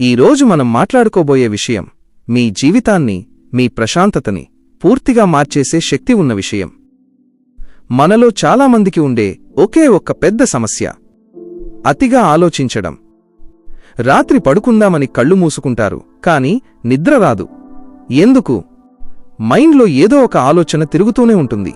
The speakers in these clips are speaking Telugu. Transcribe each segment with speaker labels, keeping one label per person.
Speaker 1: ఈరోజు మనం మాట్లాడుకోబోయే విషయం మీ జీవితాన్ని మీ ప్రశాంతతని పూర్తిగా మార్చేసే శక్తి ఉన్న విషయం. మనలో చాలామందికి ఉండే ఒకే ఒక్క పెద్ద సమస్య అతిగా ఆలోచించడం. రాత్రి పడుకుందామని కళ్ళు మూసుకుంటారు కాని నిద్ర రాదు. ఎందుకు? మైండ్లో ఏదో ఒక ఆలోచన తిరుగుతూనే ఉంటుంది.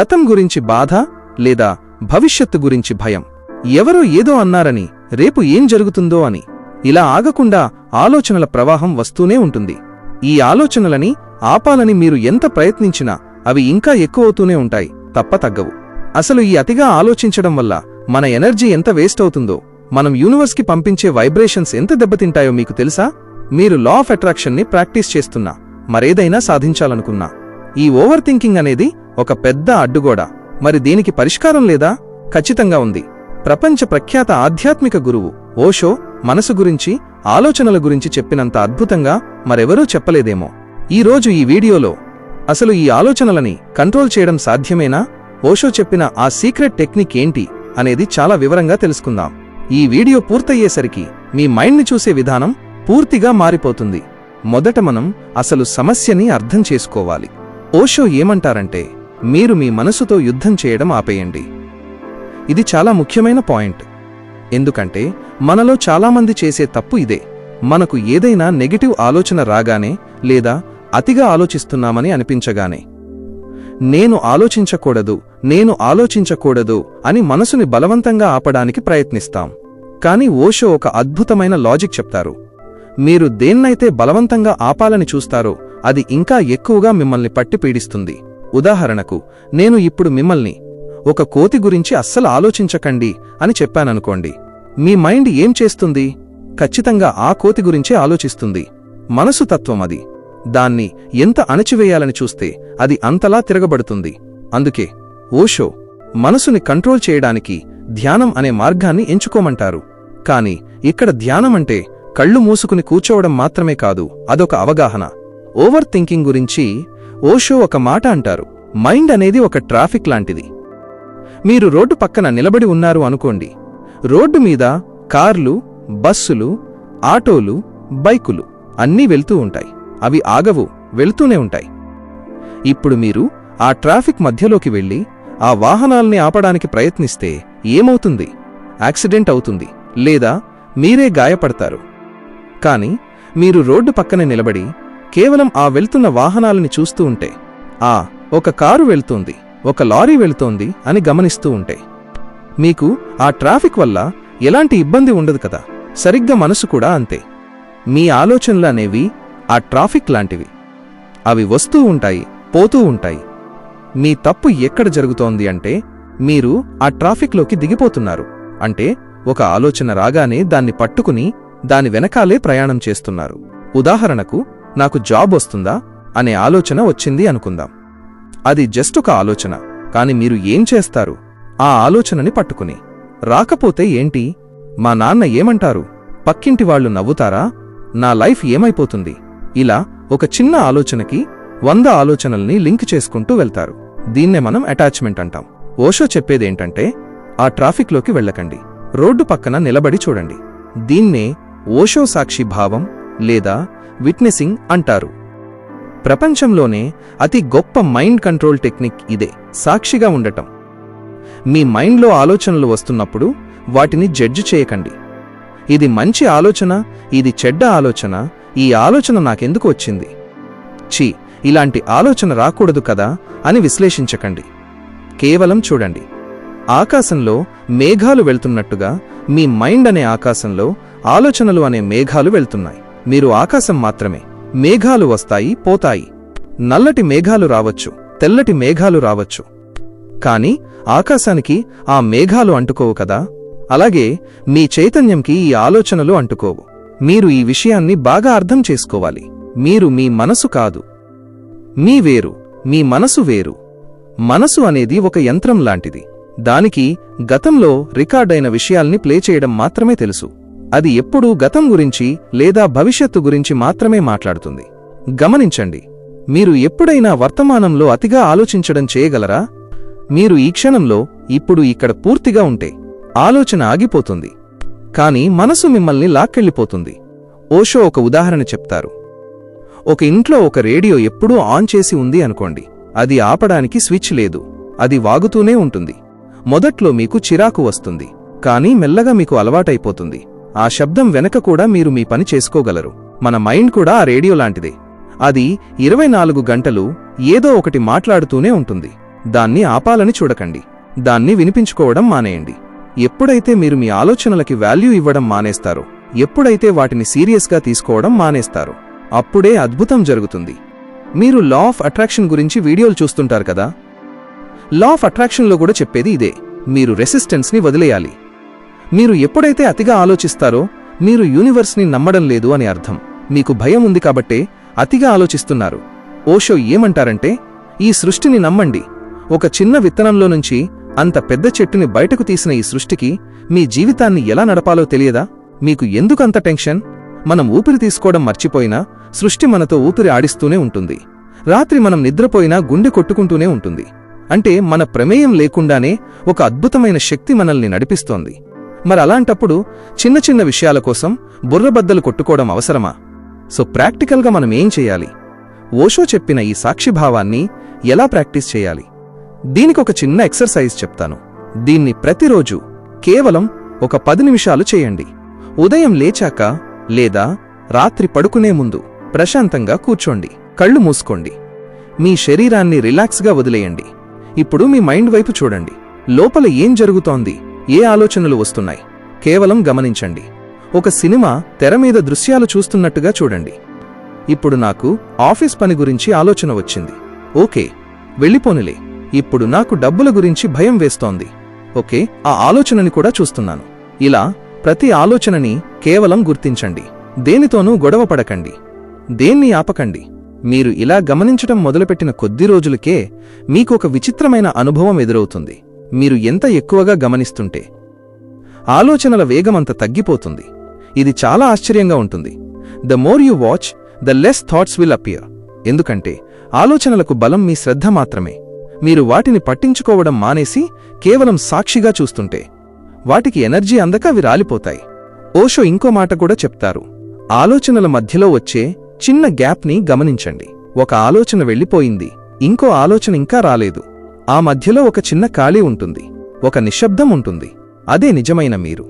Speaker 1: గతం గురించి బాధ లేదా భవిష్యత్తు గురించి భయం. ఎవరో ఏదో అన్నారని రేపు ఏం జరుగుతుందో అని. ఇలా ఆగకుండా ఆలోచనల ప్రవాహం వస్తూనే ఉంటుంది. ఈ ఆలోచనలని ఆపాలని మీరు ఎంత ప్రయత్నించినా అవి ఇంకా ఎక్కువవుతూనే ఉంటాయి తప్ప తగ్గవు. అసలు ఈ అతిగా ఆలోచించడం వల్ల మన ఎనర్జీ ఎంత వేస్ట్ అవుతుందో మనం యూనివర్స్కి పంపించే వైబ్రేషన్స్ ఎంత దెబ్బతింటాయో మీకు తెలుసా? మీరు లా ఆఫ్ అట్రాక్షన్ని ప్రాక్టీస్ చేస్తున్నా మరేదైనా సాధించాలనుకున్నా. ఈ ఓవర్ థింకింగ్ అనేది ఒక పెద్ద అడ్డుగోడ. మరి దీనికి పరిష్కారం లేదా? ఖచ్చితంగా ఉంది. ప్రపంచ ప్రఖ్యాత ఆధ్యాత్మిక గురువు ఓషో మనసు గురించి ఆలోచనల గురించి చెప్పినంత అద్భుతంగా మరెవరూ చెప్పలేదేమో. ఈరోజు ఈ వీడియోలో అసలు ఈ ఆలోచనలని కంట్రోల్ చేయడం సాధ్యమేనా? ఓషో చెప్పిన ఆ సీక్రెట్ టెక్నిక్ ఏంటి అనేది చాలా వివరంగా తెలుసుకుందాం. ఈ వీడియో పూర్తయ్యేసరికి మీ మైండ్ని చూసే విధానం పూర్తిగా మారిపోతుంది. మొదట మనం అసలు సమస్యని అర్థం చేసుకోవాలి. ఓషో ఏమంటారంటే మీరు మీ మనసుతో యుద్ధం చేయడం ఆపేయండి. ఇది చాలా ముఖ్యమైన పాయింట్. ఎందుకంటే మనలో చాలామంది చేసే తప్పు ఇదే. మనకు ఏదైనా నెగటివ్ ఆలోచన రాగానే లేదా అతిగా ఆలోచిస్తున్నామని అనిపించగానే. నేను ఆలోచించకూడదు నేను ఆలోచించకూడదు అని మనసుని బలవంతంగా ఆపడానికి ప్రయత్నిస్తాం. కాని ఓషో ఒక అద్భుతమైన లాజిక్ చెప్తారు. మీరు దేన్నైతే బలవంతంగా ఆపాలని చూస్తారో అది ఇంకా ఎక్కువగా మిమ్మల్ని పట్టి పీడిస్తుంది. ఉదాహరణకు నేను ఇప్పుడు మిమ్మల్ని ఒక కోతి గురించి అస్సలు ఆలోచించకండి అని చెప్పాననుకోండి. మీ మైండ్ ఏం చేస్తుంది? ఖచ్చితంగా ఆ కోతి గురించే ఆలోచిస్తుంది. మనసు తత్వం అది. దాన్ని ఎంత అణచివేయాలని చూస్తే అది అంతలా తిరగబడుతుంది. అందుకే ఓషో మనసుని కంట్రోల్ చేయడానికి ధ్యానం అనే మార్గాన్ని ఎంచుకోమంటారు. కాని ఇక్కడ ధ్యానమంటే కళ్ళు మూసుకుని కూర్చోవడం మాత్రమే కాదు అదొక అవగాహన. ఓవర్ థింకింగ్ గురించి ఓషో ఒక మాట అంటారు. మైండ్ అనేది ఒక ట్రాఫిక్ లాంటిది. మీరు రోడ్డు పక్కన నిలబడి ఉన్నారు అనుకోండి రోడ్డు మీద కార్లు బస్సులు ఆటోలు బైకులు అన్నీ వెళ్తూ ఉంటాయి. అవి ఆగవు వెళ్తూనే ఉంటాయి. ఇప్పుడు మీరు ఆ ట్రాఫిక్ మధ్యలోకి వెళ్ళి ఆ వాహనాల్ని ఆపడానికి ప్రయత్నిస్తే ఏమవుతుంది? యాక్సిడెంట్ అవుతుంది లేదా మీరే గాయపడతారు. కాని మీరు రోడ్డు పక్కనే నిలబడి కేవలం ఆ వెళ్తున్న వాహనాలని చూస్తూ ఉంటే ఆ ఒక కారు వెళ్తోంది ఒక లారీ వెళ్తోంది అని గమనిస్తూ ఉంటే మీకు ఆ ట్రాఫిక్ వల్ల ఎలాంటి ఇబ్బంది ఉండదు కదా. సరిగ్గా మనసు కూడా అంతే. మీ ఆలోచనలు అనేవి ఆ ట్రాఫిక్ లాంటివి. అవి వస్తూ ఉంటాయి పోతూ ఉంటాయి. మీ తప్పు ఎక్కడ జరుగుతోంది అంటే మీరు ఆ ట్రాఫిక్లోకి దిగిపోతున్నారు. అంటే ఒక ఆలోచన రాగానే దాన్ని పట్టుకుని దాని వెనకాలే ప్రయాణం చేస్తున్నారు. ఉదాహరణకు నాకు జాబ్ వస్తుందా అనే ఆలోచన వచ్చింది అనుకుందాం. అది జస్ట్ ఒక ఆలోచన కాని మీరు ఏం చేస్తారు? ఆ ఆలోచనని పట్టుకుని. రాకపోతే ఏంటి? మా నాన్న ఏమంటారు? పక్కింటి వాళ్ళు నవ్వుతారా? నా లైఫ్ ఏమైపోతుంది? ఇలా ఒక చిన్న ఆలోచనకి వంద ఆలోచనల్ని లింక్ చేసుకుంటూ వెళ్తారు. దీన్నే మనం అటాచ్మెంట్ అంటాం. ఓషో చెప్పేదేంటంటే ఆ ట్రాఫిక్లోకి వెళ్ళకండి. రోడ్డు పక్కన నిలబడి చూడండి. దీన్నే ఓషో సాక్షి భావం లేదా విట్నెసింగ్ అంటారు. ప్రపంచంలోనే అతి గొప్ప మైండ్ కంట్రోల్ టెక్నిక్ ఇదే. సాక్షిగా ఉండటం. మీ మైండ్లో ఆలోచనలు వస్తున్నప్పుడు వాటిని జడ్జి చేయకండి. ఇది మంచి ఆలోచన ఇది చెడ్డ ఆలోచన ఈ ఆలోచన నాకెందుకు వచ్చింది? ఛీ ఇలాంటి ఆలోచన రాకూడదు కదా అని విశ్లేషించకండి. కేవలం చూడండి. ఆకాశంలో మేఘాలు వెళ్తున్నట్టుగా మీ మైండ్ అనే ఆకాశంలో ఆలోచనలు అనే మేఘాలు వెళ్తున్నాయి. మీరు ఆకాశం మాత్రమే. మేఘాలు వస్తాయి పోతాయి. నల్లటి మేఘాలు రావచ్చు తెల్లటి మేఘాలు రావచ్చు. కాని ఆకాశానికి ఆ మేఘాలు అంటుకోవు కదా? అలాగే మీ చైతన్యంకి ఈ ఆలోచనలు అంటుకోవు. మీరు ఈ విషయాన్ని బాగా అర్థం చేసుకోవాలి. మీరు మీ మనసు కాదు. మీ వేరు మీ మనసు వేరు. మనసు అనేది ఒక యంత్రం లాంటిది. దానికి గతంలో రికార్డైన విషయాల్ని ప్లే చేయడం మాత్రమే తెలుసు. అది ఎప్పుడూ గతం గురించి లేదా భవిష్యత్తు గురించి మాత్రమే మాట్లాడుతుంది. గమనించండి. మీరు ఎప్పుడైనా వర్తమానంలో అతిగా ఆలోచించడం చేయగలరా? మీరు ఈ క్షణంలో ఇప్పుడు ఇక్కడ పూర్తిగా ఉంటే ఆలోచన ఆగిపోతుంది. కాని మనసు మిమ్మల్ని లాక్కెళ్ళిపోతుంది. ఓషో ఒక ఉదాహరణ చెప్తారు. ఒక ఇంట్లో ఒక రేడియో ఎప్పుడూ ఆన్ చేసి ఉంది అనుకోండి. అది ఆపడానికి స్విచ్ లేదు. అది వాగుతూనే ఉంటుంది. మొదట్లో మీకు చిరాకు వస్తుంది. కానీ మెల్లగా మీకు అలవాటైపోతుంది. ఆ శబ్దం వెనక కూడా మీరు మీ పని చేసుకోగలరు. మన మైండ్ కూడా ఆ రేడియో లాంటిదే. అది ఇరవై నాలుగు గంటలు ఏదో ఒకటి మాట్లాడుతూనే ఉంటుంది. దాన్ని ఆపాలని చూడకండి. దాన్ని వినిపించుకోవడం మానేయండి. ఎప్పుడైతే మీరు మీ ఆలోచనలకి వాల్యూ ఇవ్వడం మానేస్తారో ఎప్పుడైతే వాటిని సీరియస్గా తీసుకోవడం మానేస్తారో అప్పుడే అద్భుతం జరుగుతుంది. మీరు లా ఆఫ్ అట్రాక్షన్ గురించి వీడియోలు చూస్తుంటారు కదా? లా ఆఫ్ అట్రాక్షన్లో కూడా చెప్పేది ఇదే. మీరు రెసిస్టెన్స్ని వదిలేయాలి. మీరు ఎప్పుడైతే అతిగా ఆలోచిస్తారో మీరు యూనివర్స్ని నమ్మడం లేదు అని అర్థం. మీకు భయం ఉంది కాబట్టే అతిగా ఆలోచిస్తున్నారు. ఓషో ఏమంటారంటే ఈ సృష్టిని నమ్మండి. ఒక చిన్న విత్తనంలో నుంచి అంత పెద్ద చెట్టుని బయటకు తీసిన ఈ సృష్టికి మీ జీవితాన్ని ఎలా నడపాలో తెలియదా? మీకు ఎందుకంత టెన్షన్? మనం ఊపిరి తీసుకోవడం మర్చిపోయినా సృష్టి మనతో ఊపిరి ఆడిస్తూనే ఉంటుంది. రాత్రి మనం నిద్రపోయినా గుండె కొట్టుకుంటూనే ఉంటుంది. అంటే మన ప్రమేయం లేకుండానే ఒక అద్భుతమైన శక్తి మనల్ని నడిపిస్తోంది. మరి అలాంటప్పుడు చిన్న చిన్న విషయాల కోసం బుర్రబద్దలు కొట్టుకోవడం అవసరమా? సో ప్రాక్టికల్గా మనం ఏం చేయాలి? ఓషో చెప్పిన ఈ సాక్షిభావాన్ని ఎలా ప్రాక్టీస్ చేయాలి? దీనికి ఒక చిన్న ఎక్సర్సైజ్ చెప్తాను. దీన్ని ప్రతిరోజు కేవలం ఒక పది నిమిషాలు చేయండి. ఉదయం లేచాక లేదా రాత్రి పడుకునే ముందు ప్రశాంతంగా కూర్చోండి. కళ్ళు మూసుకోండి. మీ శరీరాన్ని రిలాక్స్గా వదిలేయండి. ఇప్పుడు మీ మైండ్ వైపు చూడండి. లోపల ఏం జరుగుతోంది? ఏ ఆలోచనలు వస్తున్నాయి? కేవలం గమనించండి. ఒక సినిమా తెర మీద దృశ్యాలు చూస్తున్నట్టుగా చూడండి. ఇప్పుడు నాకు ఆఫీస్ పని గురించి ఆలోచన వచ్చింది. ఓకే వెళ్ళిపోనిలే. ఇప్పుడు నాకు డబ్బుల గురించి భయం వేస్తోంది. ఓకే ఆ ఆలోచనని కూడా చూస్తున్నాను. ఇలా ప్రతి ఆలోచనని కేవలం గుర్తించండి. దేనితోనూ గొడవ పడకండి. దేన్ని ఆపకండి. మీరు ఇలా గమనించటం మొదలుపెట్టిన కొద్ది రోజులకే మీకు ఒక విచిత్రమైన అనుభవం ఎదురవుతుంది. మీరు ఎంత ఎక్కువగా గమనిస్తుంటే. ఆలోచనల వేగమంత తగ్గిపోతుంది. ఇది చాలా ఆశ్చర్యంగా ఉంటుంది. The more you watch the less thoughts will appear. ఎందుకంటే ఆలోచనలకు బలం మీ శ్రద్ధ మాత్రమే. మీరు వాటిని పట్టించుకోవడం మానేసి కేవలం సాక్షిగా చూస్తుంటే వాటికి ఎనర్జీ అందక అవి రాలిపోతాయి. ఓషో ఇంకో మాట కూడా చెప్తారు. ఆలోచనల మధ్యలో వచ్చే చిన్న గ్యాప్ని గమనించండి. ఒక ఆలోచన వెళ్ళిపోయింది. ఇంకో ఆలోచన ఇంకా రాలేదు. ఆ మధ్యలో ఒక చిన్న ఖాళీ ఉంటుంది. ఒక నిశ్శబ్దం ఉంటుంది. అదే నిజమైన మీరు.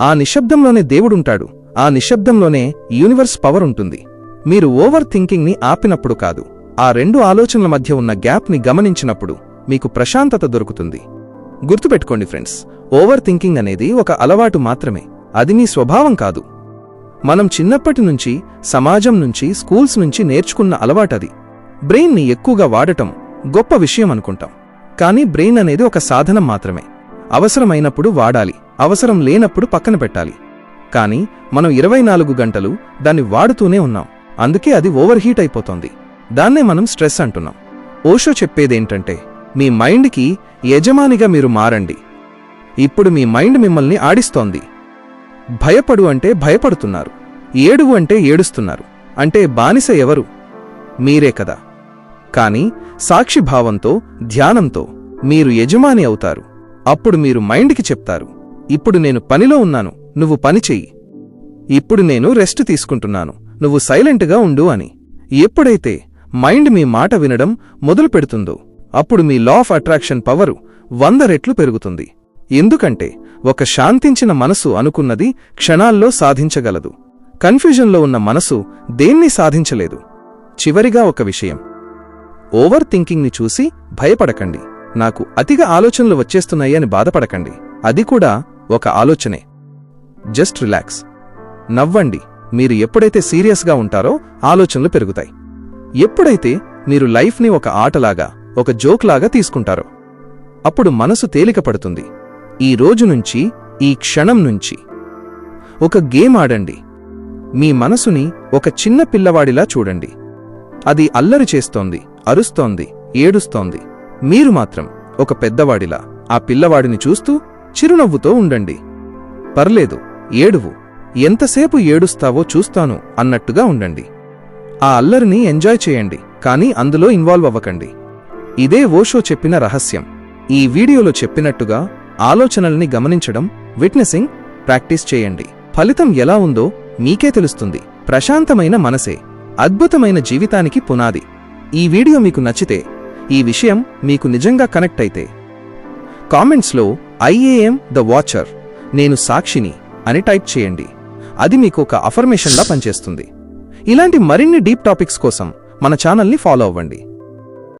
Speaker 1: ఆ నిశ్శబ్దంలోనే దేవుడుంటాడు. ఆ నిశ్శబ్దంలోనే యూనివర్స్ పవర్ ఉంటుంది. మీరు ఓవర్ థింకింగ్ని ఆపినప్పుడు కాదు. ఆ రెండు ఆలోచనల మధ్య ఉన్న గ్యాప్ని గమనించినప్పుడు మీకు ప్రశాంతత దొరుకుతుంది. గుర్తుపెట్టుకోండి ఫ్రెండ్స్ ఓవర్ థింకింగ్ అనేది ఒక అలవాటు మాత్రమే అది మీ స్వభావం కాదు. మనం చిన్నప్పటి నుంచి సమాజం నుంచి స్కూల్స్ నుంచి నేర్చుకున్న అలవాటది బ్రెయిన్ని ఎక్కువగా వాడటం గొప్ప విషయం అనుకుంటాం. కానీ బ్రెయిన్ అనేది ఒక సాధనం మాత్రమే. అవసరమైనప్పుడు వాడాలి అవసరం లేనప్పుడు పక్కన పెట్టాలి. కానీ మనం ఇరవై నాలుగు గంటలు దాన్ని వాడుతూనే ఉన్నాం. అందుకే అది ఓవర్ హీట్ అయిపోతోంది. దాన్నే మనం స్ట్రెస్ అంటున్నాం. ఓషో చెప్పేదేంటంటే మీ మైండ్కి యజమానిగా మీరు మారండి. ఇప్పుడు మీ మైండ్ మిమ్మల్ని ఆడిస్తోంది. భయపడు అంటే భయపడుతున్నారు. ఏడువు అంటే ఏడుస్తున్నారు. అంటే బానిస ఎవరు? మీరే కదా. కానీ సాక్షిభావంతో ధ్యానంతో మీరు యజమాని అవుతారు. అప్పుడు మీరు మైండ్కి చెప్తారు. ఇప్పుడు నేను పనిలో ఉన్నాను. నువ్వు పని చెయ్యి. ఇప్పుడు నేను రెస్ట్ తీసుకుంటున్నాను. నువ్వు సైలెంట్గా ఉండు అని. ఎప్పుడైతే మైండ్ మీ మాట వినడం మొదలు పెడుతుందో అప్పుడు మీ లా ఆఫ్ అట్రాక్షన్ పవరు వంద రెట్లు పెరుగుతుంది. ఎందుకంటే ఒక శాంతించిన మనసు అనుకున్నది క్షణాల్లో సాధించగలదు. కన్ఫ్యూజన్లో ఉన్న మనసు దేన్ని సాధించలేదు. చివరిగా ఒక విషయం. ఓవర్ థింకింగ్ని చూసి భయపడకండి. నాకు అతిగా ఆలోచనలు వచ్చేస్తున్నాయి అని బాధపడకండి. అది కూడా ఒక ఆలోచనే. Just relax. నవ్వండి. మీరు ఎప్పుడైతే సీరియస్గా ఉంటారో ఆలోచనలు పెరుగుతాయి. ఎప్పుడైతే మీరు లైఫ్ని ఒక ఆటలాగా ఒక జోక్లాగా తీసుకుంటారో అప్పుడు మనసు తేలిక పడుతుంది ఈ రోజు నుంచి ఈ క్షణం నుంచి. ఒక గేమ్ ఆడండి. మీ మనసుని ఒక చిన్న పిల్లవాడిలా చూడండి. అది అల్లరి చేస్తోంది అరుస్తోంది ఏడుస్తోంది. మీరు మాత్రం ఒక పెద్దవాడిలా ఆ పిల్లవాడిని చూస్తూ చిరునవ్వుతో ఉండండి. పర్లేదు ఏడువు. ఎంతసేపు ఏడుస్తావో చూస్తాను అన్నట్టుగా ఉండండి. ఆ అల్లరిని ఎంజాయ్ చేయండి కానీ అందులో ఇన్వాల్వ్ అవ్వకండి. ఇదే ఓషో చెప్పిన రహస్యం. ఈ వీడియోలో చెప్పినట్టుగా ఆలోచనల్ని గమనించడం విట్నెసింగ్ ప్రాక్టీస్ చేయండి. ఫలితం ఎలా ఉందో మీకే తెలుస్తుంది. ప్రశాంతమైన మనసే అద్భుతమైన జీవితానికి పునాది. ఈ వీడియో మీకు నచ్చితే ఈ విషయం మీకు నిజంగా కనెక్ట్ అయితే కామెంట్స్లో ఐఏఎం ద వాచర్ నేను సాక్షిని అని టైప్ చేయండి. అది మీకు ఒక అఫర్మేషన్లా పనిచేస్తుంది. ఇలాంటి మరిన్ని డీప్ టాపిక్స్ కోసం మన ఛానల్ని ఫాలో అవ్వండి.